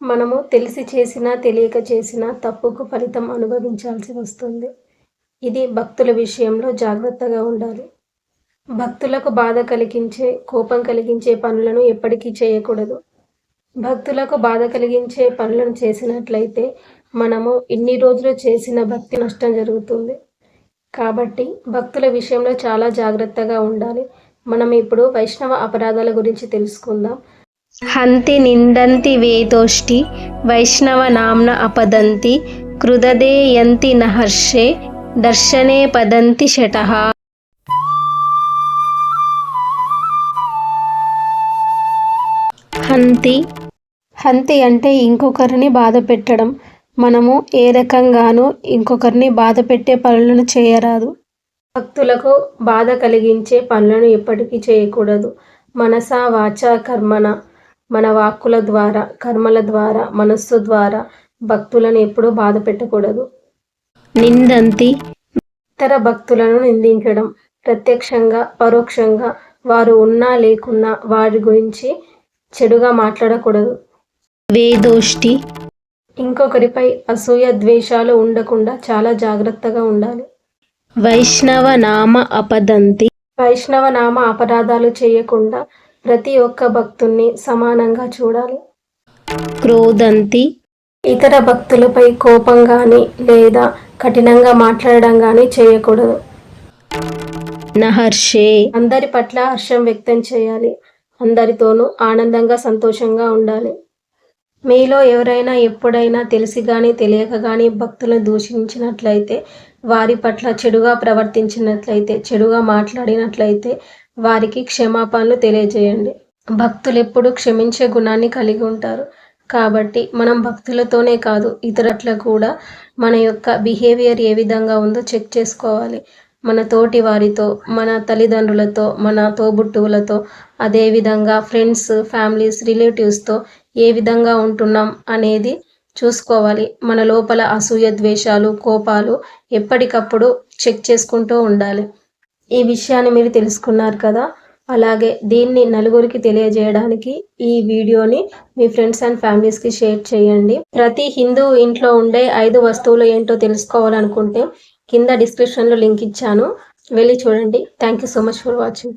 మనము తెలిసి చేసినా తెలియక చేసినా తప్పుకు ఫలితం అనుభవించాల్సి వస్తుంది. ఇది భక్తుల విషయంలో జాగ్రత్తగా ఉండాలి. భక్తులకు బాధ కలిగించే కోపం కలిగించే పనులను ఎప్పటికీ చేయకూడదు. భక్తులకు బాధ కలిగించే పనులను చేసినట్లయితే మనము ఇన్ని రోజులు చేసిన భక్తి నష్టం జరుగుతుంది. కాబట్టి భక్తుల విషయంలో చాలా జాగ్రత్తగా ఉండాలి. మనం ఇప్పుడు వైష్ణవ అపరాధాల గురించి తెలుసుకుందాం. హంతి నిందంతి వేతోష్టి వైష్ణవ నామ్న అపదంతి కృదదే యంతి నహర్షే దర్శనే పదంతి శటః. హంతి. హంతి అంటే ఇంకొకరిని బాధ పెట్టడం. మనము ఏ రకంగానూ ఇంకొకరిని బాధ పెట్టే పనులను చేయరాదు. భక్తులకు బాధ కలిగించే పనులను ఎప్పటికీ చేయకూడదు. మనసా వాచ కర్మణ. మన వాక్కుల ద్వారా కర్మల ద్వారా మనస్సు ద్వారా భక్తులను ఎప్పుడూ బాధ పెట్టకూడదు. నిందంతి. ఇతర భక్తులను నిందించడం ప్రత్యక్షంగా పరోక్షంగా వారు ఉన్నా లేకున్నా వారి గురించి చెడుగా మాట్లాడకూడదు. వేదోష్టి ఇంకొకరిపై అసూయ ద్వేషాలు ఉండకుండా చాలా జాగ్రత్తగా ఉండాలి. వైష్ణవ నామ అపదంతి. వైష్ణవ నామ అపరాధాలు చేయకుండా ప్రతి ఒక్క భక్తుణ్ణి సమానంగా చూడాలి. క్రోదంతి ఇతర భక్తులపై కోపం కానీ లేదా కఠినంగా మాట్లాడడం కానీ చేయకూడదు. నహర్షే. అందరి పట్ల హర్షం వ్యక్తం చేయాలి. అందరితోనూ ఆనందంగా సంతోషంగా ఉండాలి. మీలో ఎవరైనా ఎప్పుడైనా తెలిసి కానీ తెలియక కానీ భక్తులను దూషించినట్లయితే వారి పట్ల చెడుగా ప్రవర్తించినట్లయితే చెడుగా మాట్లాడినట్లయితే వారికి క్షమాపణలు తెలియజేయండి. భక్తులు ఎప్పుడు క్షమించే గుణాన్ని కలిగి ఉంటారు. కాబట్టి మనం భక్తులతోనే కాదు ఇతరుల కూడా మన యొక్క బిహేవియర్ ఏ విధంగా ఉందో చెక్ చేసుకోవాలి. మన తోటి వారితో మన తల్లిదండ్రులతో మన తోబుట్టువులతో అదేవిధంగా ఫ్రెండ్స్ ఫ్యామిలీస్ రిలేటివ్స్తో ఏ విధంగా ఉంటున్నాం అనేది చూసుకోవాలి. మన లోపల అసూయ ద్వేషాలు కోపాలు ఎప్పటికప్పుడు చెక్ చేసుకుంటూ ఉండాలి. ఈ విషయాన్ని మీరు తెలుసుకున్నారు కదా. అలాగే దీన్ని నలుగురికి తెలియజేయడానికి ఈ వీడియోని మీ ఫ్రెండ్స్ అండ్ ఫ్యామిలీస్కి షేర్ చేయండి. ప్రతి హిందూ ఇంట్లో ఉండే ఐదు వస్తువులు ఏంటో తెలుసుకోవాలనుకుంటే కింద డిస్క్రిప్షన్లో లింక్ ఇచ్చాను. వెళ్ళి చూడండి. Thank you so much for watching.